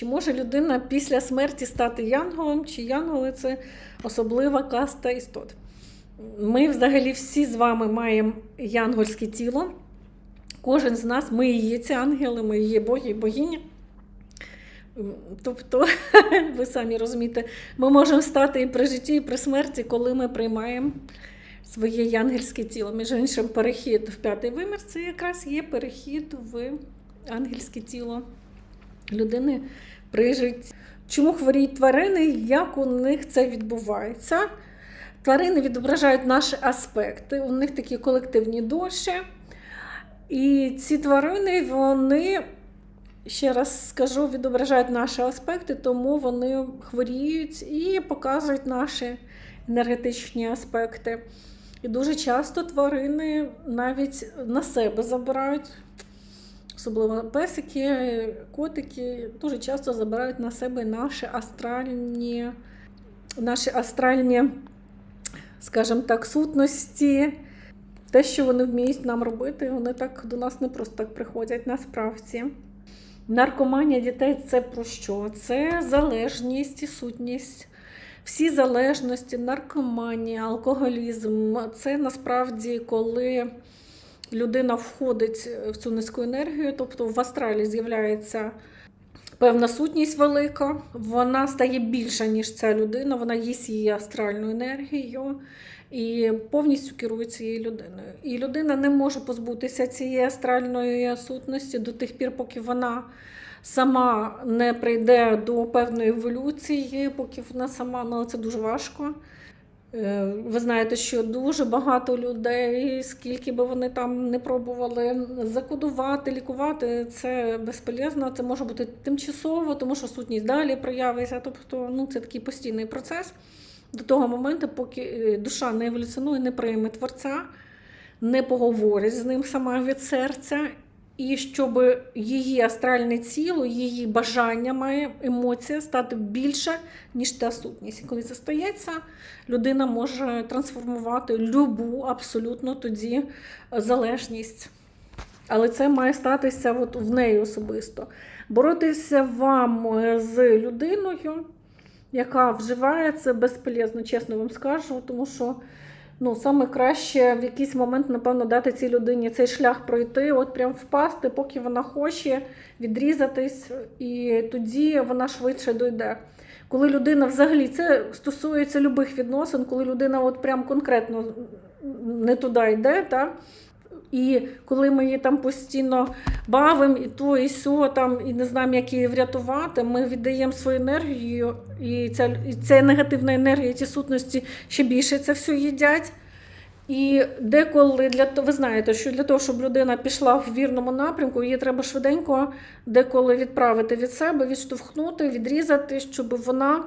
Чи може людина після смерті стати янголом, чи янголи це особлива каста істот? Ми взагалі всі з вами маємо янгольське тіло. Кожен з нас, ми і є ці ангели, ми і є боги і богині. Тобто, ви самі розумієте, ми можемо стати і при житті, і при смерті, коли ми приймаємо своє янгельське тіло. Між іншим, перехід в п'ятий вимір це якраз є перехід в ангельське тіло людини при житті. Чому хворіють тварини? Як у них це відбувається? Тварини відображають наші аспекти, у них такі колективні душі. І ці тварини, вони, ще раз скажу, відображають наші аспекти, тому вони хворіють і показують наші енергетичні аспекти. І дуже часто тварини навіть на себе забирають, особливо песики, котики, дуже часто забирають на себе наші астральні, наші астральні, скажімо так, сутності. Те, що вони вміють нам робити, вони так до нас не просто так приходять насправді. Наркоманія дітей це про що? Це залежність і сутність. Всі залежності, наркоманія, алкоголізм це насправді коли людина входить в цю низьку енергію, тобто в астралі з'являється певна сутність велика, вона стає більша, ніж ця людина, вона їсть її астральну енергію і повністю керує цією людиною. І людина не може позбутися цієї астральної сутності до тих пір, поки вона сама не прийде до певної еволюції, поки вона сама, ну це дуже важко. Е, Ви знаєте, що дуже багато людей, скільки би вони там не пробували закодувати, лікувати, це безполезно, це може бути тимчасово, тому що сутність далі проявиться. Тобто, ну це такий постійний процес до того моменту, поки е, душа не еволюціонує, не прийме творця, не поговорить з ним сама від серця. І щоб її астральне тіло, її бажання має емоція стати більше, ніж та сутність. І коли це стається, людина може трансформувати любу абсолютно тоді залежність. Але це має статися от в неї особисто. Боротися вам з людиною, яка вживає це безполезно, чесно вам скажу, тому що ну, саме краще в якийсь момент, напевно, дати цій людині цей шлях пройти, от прям впасти, поки вона хоче відрізатись, і тоді вона швидше дойде. Коли людина взагалі це стосується любих відносин, коли людина от прям конкретно не туди йде, та, і коли ми її там постійно бавимо, і то, і сьо, там, і не знаємо, як її врятувати, ми віддаємо свою енергію, і ця, і ця негативна енергія, ці сутності ще більше це все їдять. І деколи для того, ви знаєте, що для того, щоб людина пішла в вірному напрямку, її треба швиденько деколи відправити від себе, відштовхнути, відрізати, щоб вона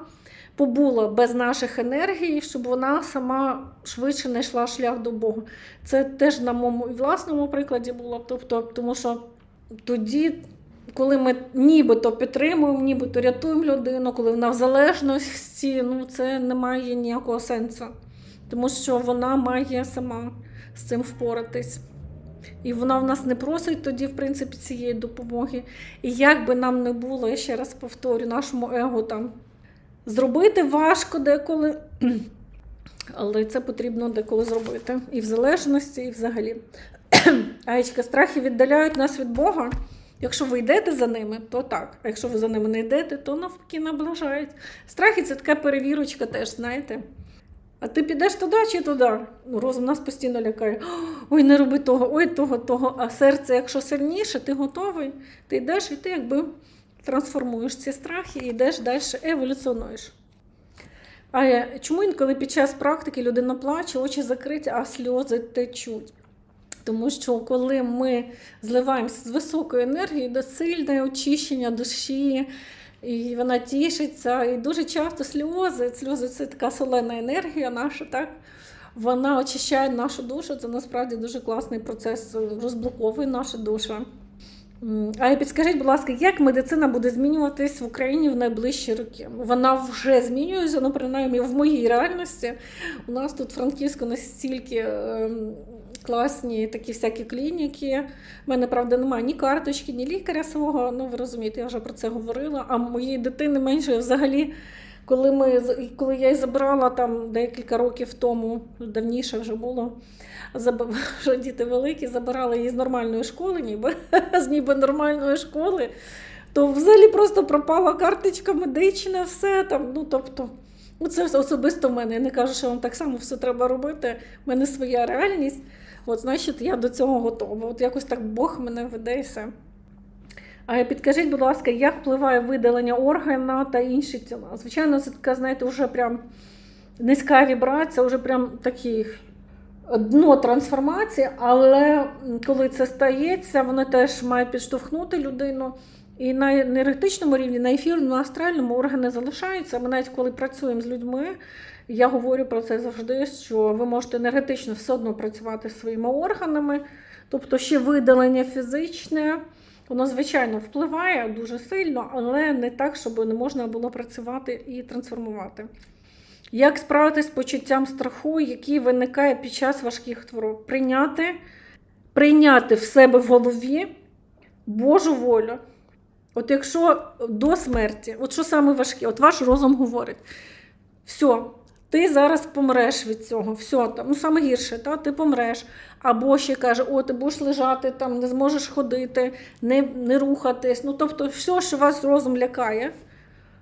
побула без наших енергій, щоб вона сама швидше знайшла шлях до Бога. Це теж на моєму власному прикладі було. Тобто, тому що тоді, коли ми нібито підтримуємо, нібито рятуємо людину, коли вона в залежності, ну це не має ніякого сенсу. Тому що вона має сама з цим впоратись. І вона в нас не просить тоді, в принципі, цієї допомоги. І як би нам не було, я ще раз повторю, нашому его там зробити важко деколи, але це потрібно деколи зробити. І в залежності, і взагалі. Аєчка, страхи віддаляють нас від Бога. Якщо ви йдете за ними, то так. А якщо ви за ними не йдете, то навпаки наближають. Страхи це така перевірочка теж, знаєте. А ти підеш туди чи туди? Ну, Розум нас постійно лякає. Ой, не роби того, ой, того, того. А серце, якщо сильніше, ти готовий, ти йдеш і ти якби трансформуєш ці страхи і йдеш далі, еволюціонуєш. А чому інколи під час практики людина плаче, очі закриті, а сльози течуть? Тому що коли ми зливаємося з високою енергією до сильне очищення душі, і вона тішиться, і дуже часто сльози, сльози це така солена енергія наша, так? Вона очищає нашу душу. Це насправді дуже класний процес, розблоковує нашу душу. А підскажіть, будь ласка, як медицина буде змінюватись в Україні в найближчі роки? Вона вже змінюється, ну принаймні в моїй реальності. У нас тут Франківську настільки ем, класні такі всякі клініки. У мене, правда, немає ні карточки, ні лікаря свого. Ну, ви розумієте, я вже про це говорила. А моєї дитини менше взагалі, коли, ми, коли я її забрала там декілька років тому, давніше вже було. заб- Вже діти великі, забирали її з нормальної школи, ніби з ніби нормальної школи, то взагалі просто пропала карточка медична, все там. Ну, тобто, ну, це особисто в мене. Я не кажу, що вам так само все треба робити. У мене своя реальність. От, значить, я до цього готова. От якось так Бог мене веде і все. А підкажіть, будь ласка, як впливає видалення органа та інші тіла? Звичайно, це така, знаєте, вже прям низька вібрація, вже прям такі дно трансформації, але коли це стається, воно теж має підштовхнути людину. І на енергетичному рівні, на ефірному, на астральному органи залишаються. Ми навіть коли працюємо з людьми, я говорю про це завжди, що ви можете енергетично все одно працювати своїми органами, тобто ще видалення фізичне. Воно, звичайно, впливає дуже сильно, але не так, щоб не можна було працювати і трансформувати. Як справитись з почуттям страху, який виникає під час важких хвороб? Прийняти, прийняти в себе в голові Божу волю. От якщо до смерті, от що саме важке, от ваш розум говорить: все, ти зараз помреш від цього, все там, ну саме гірше, та, ти помреш. Або ще каже, о, ти будеш лежати, там, не зможеш ходити, не, не рухатись. Ну, тобто, все, що вас розум лякає,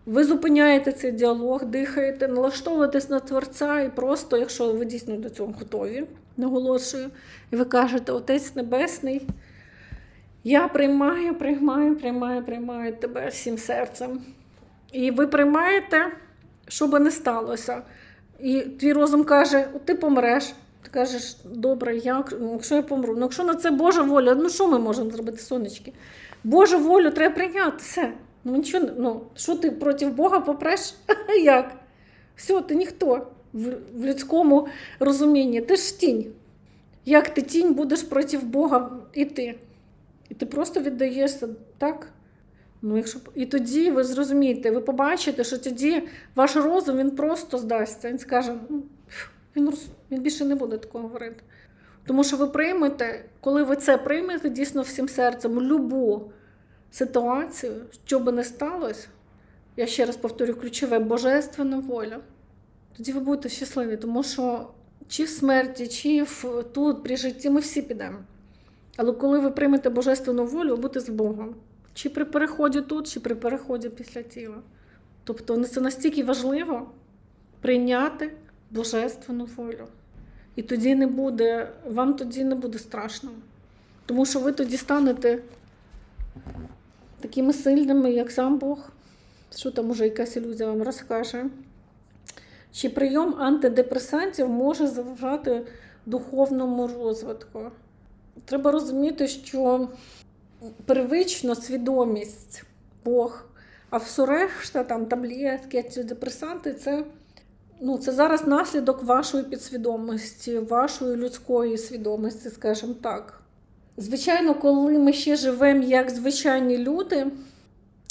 ви зупиняєте цей діалог, дихаєте, налаштовуєтесь на творця, і просто, якщо ви дійсно до цього готові, наголошую, і ви кажете, Отець Небесний. Я приймаю, приймаю, приймаю, приймаю тебе всім серцем. І ви приймаєте, що би не сталося. І твій розум каже: ти помреш. Ти кажеш, добре, як, ну, якщо я помру. Ну, якщо на це Божа воля, ну що ми можемо зробити, сонечки? Божу волю треба прийняти. Все. Ну, нічого, ну, що ти проти Бога попреш? Як? Все, ти ніхто в, людському розумінні. Ти ж тінь. Як ти тінь будеш проти Бога іти? І ти просто віддаєшся, так? Ну, якщо... І тоді ви зрозумієте, ви побачите, що тоді ваш розум він просто здасться. Він скаже, «Ну, він, роз... він більше не буде такого говорити. Тому що ви приймете, коли ви це приймете дійсно всім серцем, любу ситуацію, що би не сталося, я ще раз повторю, ключове божественна воля. Тоді ви будете щасливі, тому що чи в смерті, чи в, тут при житті ми всі підемо. Але коли ви приймете божественну волю, будете з Богом. Чи при переході тут, чи при переході після тіла. Тобто це настільки важливо прийняти божественну волю. І тоді не буде, вам тоді не буде страшно. Тому що ви тоді станете такими сильними, як сам Бог. Що там уже якась ілюзія вам розкаже? Чи прийом антидепресантів може заважати духовному розвитку? Треба розуміти, що первично свідомість Бог, а все решта, там таблетки, антидепресанти, це, ну, це зараз наслідок вашої підсвідомості, вашої людської свідомості, скажімо так. Звичайно, коли ми ще живемо як звичайні люди,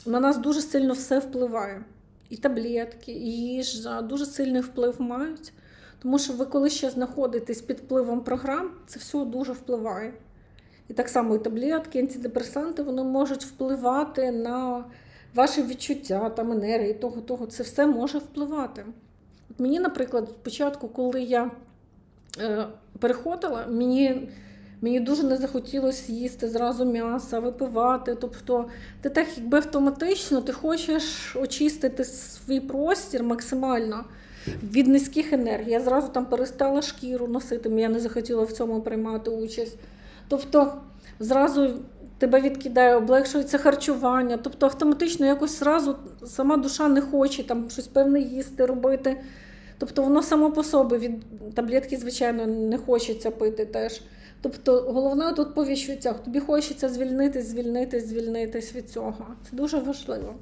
на нас дуже сильно все впливає. І таблетки, і їжа дуже сильний вплив мають. Тому що ви, коли ще знаходитесь під впливом програм, це все дуже впливає. І так само і таблетки, антидепресанти, вони можуть впливати на ваші відчуття, там, енергії, того, того. Це все може впливати. От мені, наприклад, спочатку, коли я е, переходила, мені, мені дуже не захотілося їсти зразу м'яса, випивати. Тобто, ти так якби автоматично ти хочеш очистити свій простір максимально від низьких енергій. Я зразу там перестала шкіру носити, я не захотіла в цьому приймати участь. Тобто зразу тебе відкидає, облегшується харчування, тобто автоматично якось зразу сама душа не хоче там щось певне їсти, робити. Тобто воно само по собі від таблетки, звичайно, не хочеться пити теж. Тобто головне тут по відчуттях. Тобі хочеться звільнитись, звільнитись, звільнитись від цього. Це дуже важливо.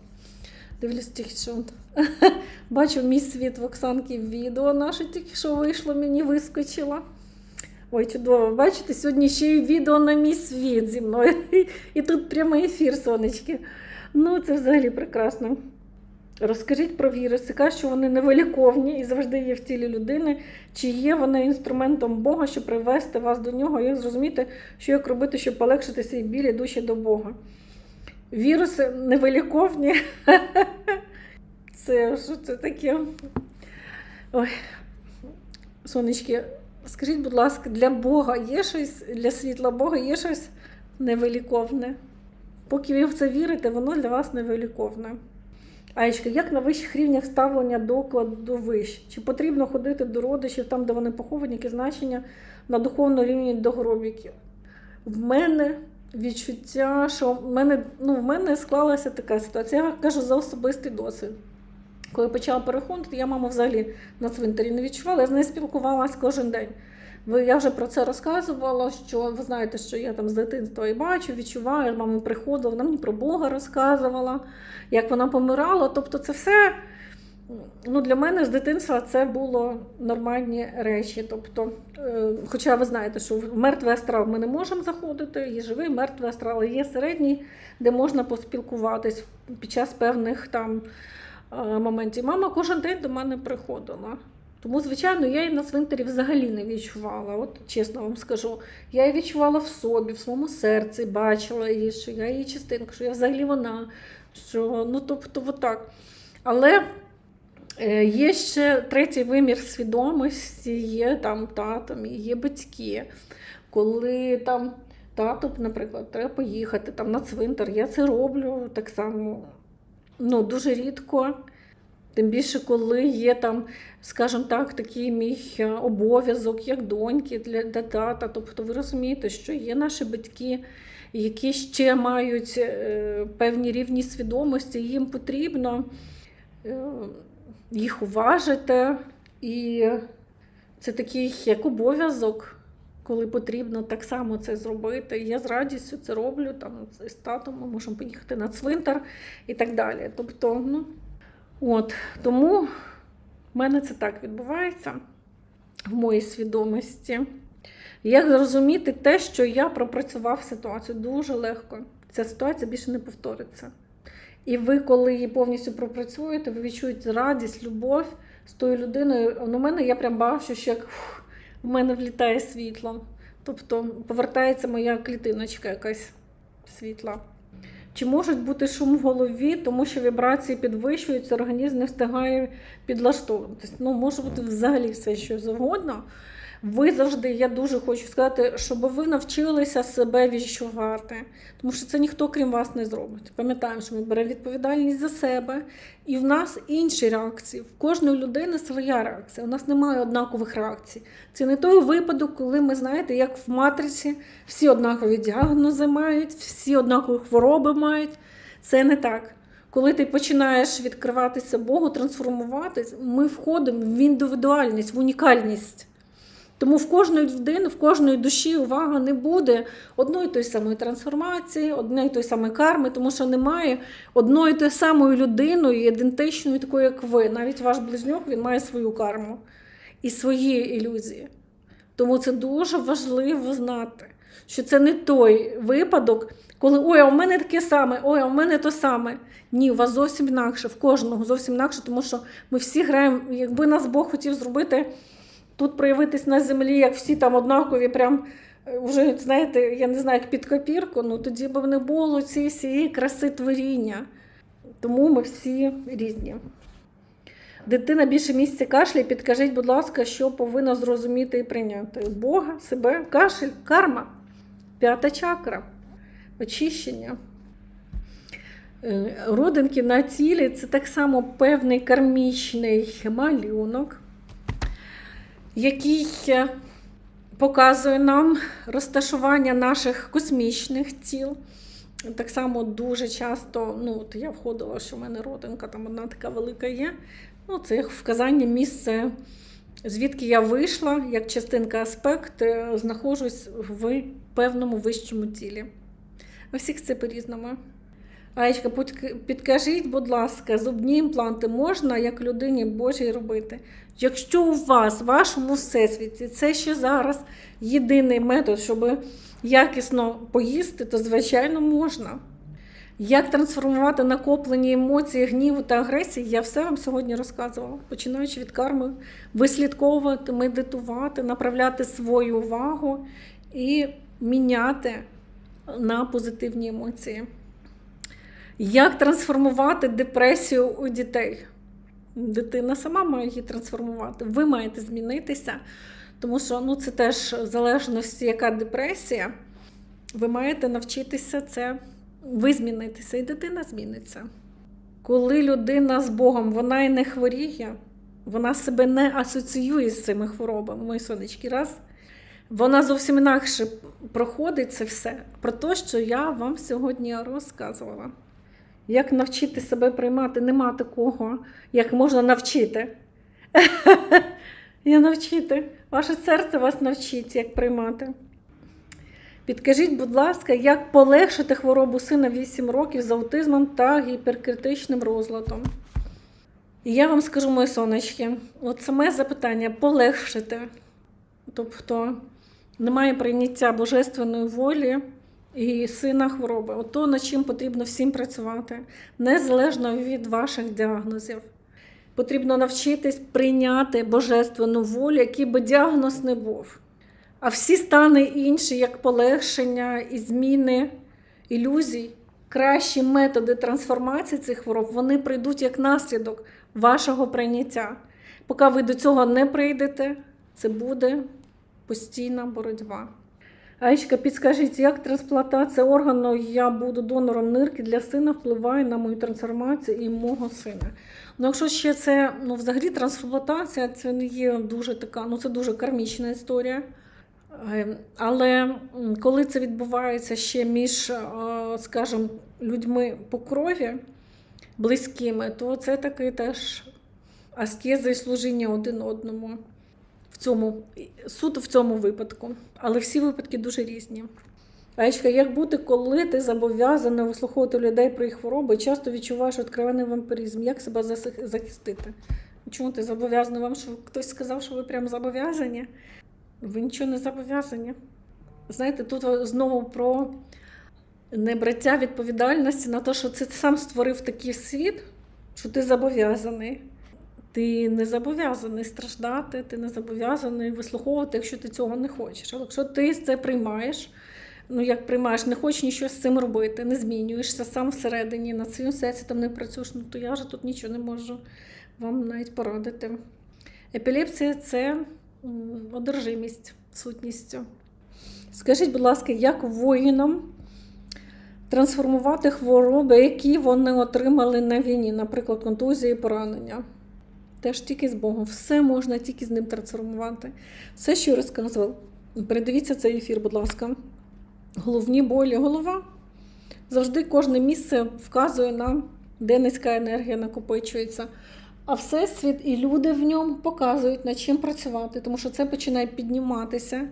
Дивлюсь тільки що. Бачу мій світ в Оксанки відео наше тільки що вийшло, мені вискочило. Ой, чудово, бачите, сьогодні ще й відео на мій світ зі мною. І тут прямий ефір, сонечки. Ну, це взагалі прекрасно. Розкажіть про віруси, кажуть, що вони невиліковні і завжди є в тілі людини. Чи є вони інструментом Бога, щоб привести вас до нього? Як зрозуміти, що як робити, щоб полегшити свій біль і душі до Бога? Віруси невиліковні. Це що це таке? Ой, сонечки, скажіть, будь ласка, для Бога є щось, для світла Бога є щось невиліковне? Поки ви в це вірите, воно для вас невиліковне. Аєчка, як на вищих рівнях ставлення до кладовищ? Чи потрібно ходити до родичів там, де вони поховані, які значення на духовному рівні до гробіків? В мене відчуття, що в мене, ну, в мене склалася така ситуація. Я кажу за особистий досвід. Коли почала переходити, я маму взагалі на цвинтарі не відчувала, я з нею спілкувалася кожен день. Я вже про це розказувала, що ви знаєте, що я там з дитинства і бачу, відчуваю, мама приходила, вона мені про Бога розказувала, як вона помирала. Тобто, це все ну, для мене з дитинства це було нормальні речі. Тобто, е, хоча ви знаєте, що в мертвий астрал ми не можемо заходити, є живий мертвий астрал, є середній, де можна поспілкуватись під час певних там е, моментів. Мама кожен день до мене приходила. Тому, звичайно, я її на цвинтарі взагалі не відчувала. От чесно вам скажу. Я її відчувала в собі, в своєму серці, бачила її, що я її частинка, що я взагалі вона. Що, ну, тобто, отак. Але е, є ще третій вимір свідомості, є там тато, є батьки. Коли там тато, наприклад, треба поїхати там, на цвинтар, я це роблю так само ну, дуже рідко. Тим більше, коли є там, скажімо так, такий мій е, обов'язок, як доньки для, для тата. Тобто ви розумієте, що є наші батьки, які ще мають е, певні рівні свідомості, їм потрібно е, їх уважити. І це такий як обов'язок, коли потрібно так само це зробити. Я з радістю це роблю. Там з татом ми можемо поїхати на цвинтар і так далі. Тобто, ну. От, тому в мене це так відбувається в моїй свідомості. Як зрозуміти те, що я пропрацював ситуацію дуже легко. Ця ситуація більше не повториться. І ви, коли її повністю пропрацюєте, ви відчуєте радість, любов з тою людиною. Ну, у мене я прям бачу, що як фух, в мене влітає світло. Тобто повертається моя клітиночка якась світла. Чи може бути шум в голові, тому що вібрації підвищуються, організм не встигає підлаштовуватись. Ну, може бути взагалі все, що завгодно. Ви завжди, я дуже хочу сказати, щоб ви навчилися себе відчувати, тому що це ніхто крім вас не зробить. Пам'ятаємо, що ми беремо відповідальність за себе, і в нас інші реакції. В кожної людини своя реакція. У нас немає однакових реакцій. Це не той випадок, коли ми знаєте, як в матриці всі однакові діагнози мають, всі однакові хвороби мають. Це не так. Коли ти починаєш відкриватися Богу, трансформуватись, ми входимо в індивідуальність, в унікальність. Тому в кожної людини, в кожної душі увага не буде одної тої самої трансформації, одної тої самої карми, тому що немає одної тої самої людини, ідентичної, такої, як ви. Навіть ваш близнюк він має свою карму і свої ілюзії. Тому це дуже важливо знати, що це не той випадок, коли ой, а в мене таке саме, ой, а в мене то саме. Ні, у вас зовсім інакше, в кожного зовсім інакше, тому що ми всі граємо, якби нас Бог хотів зробити тут проявитись на землі, як всі там однакові, прям е, вже, знаєте, я не знаю, як під копірку, ну тоді б не було цієї всієї краси творіння. Тому ми всі різні. Дитина більше місяця кашляє, підкажіть, будь ласка, що повинна зрозуміти і прийняти. Бога, себе, кашель, карма, п'ята чакра, очищення. Е, Родинки на тілі це так само певний кармічний малюнок який е, показує нам розташування наших космічних тіл. Так само дуже часто, ну, от я входила, що в мене родинка, там одна така велика є. Ну, Це як вказання місце, звідки я вийшла, як частинка аспект, е, знаходжусь в певному вищому тілі. У всіх це по-різному. Аєчка, підкажіть, будь ласка, зубні імпланти можна як людині Божій робити? Якщо у вас, в вашому всесвіті, це ще зараз єдиний метод, щоб якісно поїсти, то звичайно можна. Як трансформувати накоплені емоції, гніву та агресії, я все вам сьогодні розказувала, починаючи від карми, вислідковувати, медитувати, направляти свою увагу і міняти на позитивні емоції. Як трансформувати депресію у дітей? Дитина сама має її трансформувати. Ви маєте змінитися, тому що ну, це теж в залежності, яка депресія. Ви маєте навчитися це, ви змінитися, і дитина зміниться. Коли людина з Богом вона і не хворіє, вона себе не асоціює з цими хворобами, мої сонечки, раз. Вона зовсім інакше проходить це все про те, що я вам сьогодні розказувала. Як навчити себе приймати, нема такого, як можна навчити. Я навчити. Ваше серце вас навчить, як приймати. Підкажіть, будь ласка, як полегшити хворобу сина 8 років з аутизмом та гіперкритичним розладом? І я вам скажу, мої сонечки, от саме запитання полегшити. Тобто немає прийняття божественної волі і сина хвороби. От то, над чим потрібно всім працювати, незалежно від ваших діагнозів. Потрібно навчитись прийняти божественну волю, який би діагноз не був. А всі стани інші, як полегшення і зміни ілюзій, кращі методи трансформації цих хвороб, вони прийдуть як наслідок вашого прийняття. Поки ви до цього не прийдете, це буде постійна боротьба. Аєчка, підскажіть, як трансплантація органу я буду донором нирки для сина впливає на мою трансформацію і мого сина? Ну, якщо ще це, ну, взагалі трансплантація, це не є дуже така, ну це дуже кармічна історія. Е, Але коли це відбувається ще між, е, скажімо, людьми по крові близькими, то це такий теж аскеза і служіння один одному цьому суто в цьому випадку. Але всі випадки дуже різні. Аєчка, як бути, коли ти зобов'язаний вислуховувати людей про їх хвороби часто відчуваєш відкриваний вампіризм? Як себе захистити? Чому ти зобов'язаний вам, що хтось сказав, що ви прям зобов'язані? Ви нічого не зобов'язані. Знаєте, тут знову про небраття відповідальності на те, що ти сам створив такий світ, що ти зобов'язаний. Ти не зобов'язаний страждати, ти не зобов'язаний вислуховувати, якщо ти цього не хочеш. Але якщо ти це приймаєш, ну як приймаєш, не хочеш нічого з цим робити, не змінюєшся сам всередині, на своєму серці там не працюєш, ну то я вже тут нічого не можу вам навіть порадити. Епілепсія це одержимість сутністю. Скажіть, будь ласка, як воїнам трансформувати хвороби, які вони отримали на війні, наприклад, контузії, поранення? Теж тільки з Богом. Все можна тільки з ним трансформувати. Все, що я розказував. Передивіться цей ефір, будь ласка. Головні болі, голова. Завжди кожне місце вказує нам, де низька енергія накопичується. А Всесвіт і люди в ньому показують, над чим працювати, тому що це починає підніматися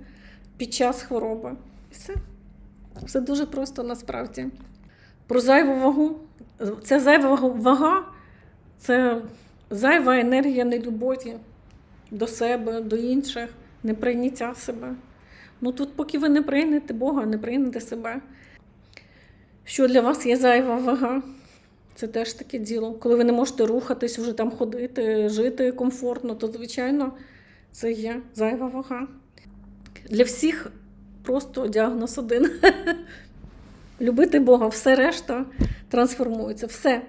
під час хвороби. І все. Все дуже просто насправді. Про зайву вагу. Це зайва вага це зайва енергія нелюбові до себе, до інших, неприйняття себе. Ну тут, поки ви не приймете Бога, не приймете себе. Що для вас є зайва вага? Це теж таке діло. Коли ви не можете рухатись, вже там ходити, жити комфортно, то, звичайно, це є зайва вага. Для всіх просто діагноз один. Любити Бога, все решта трансформується. Все.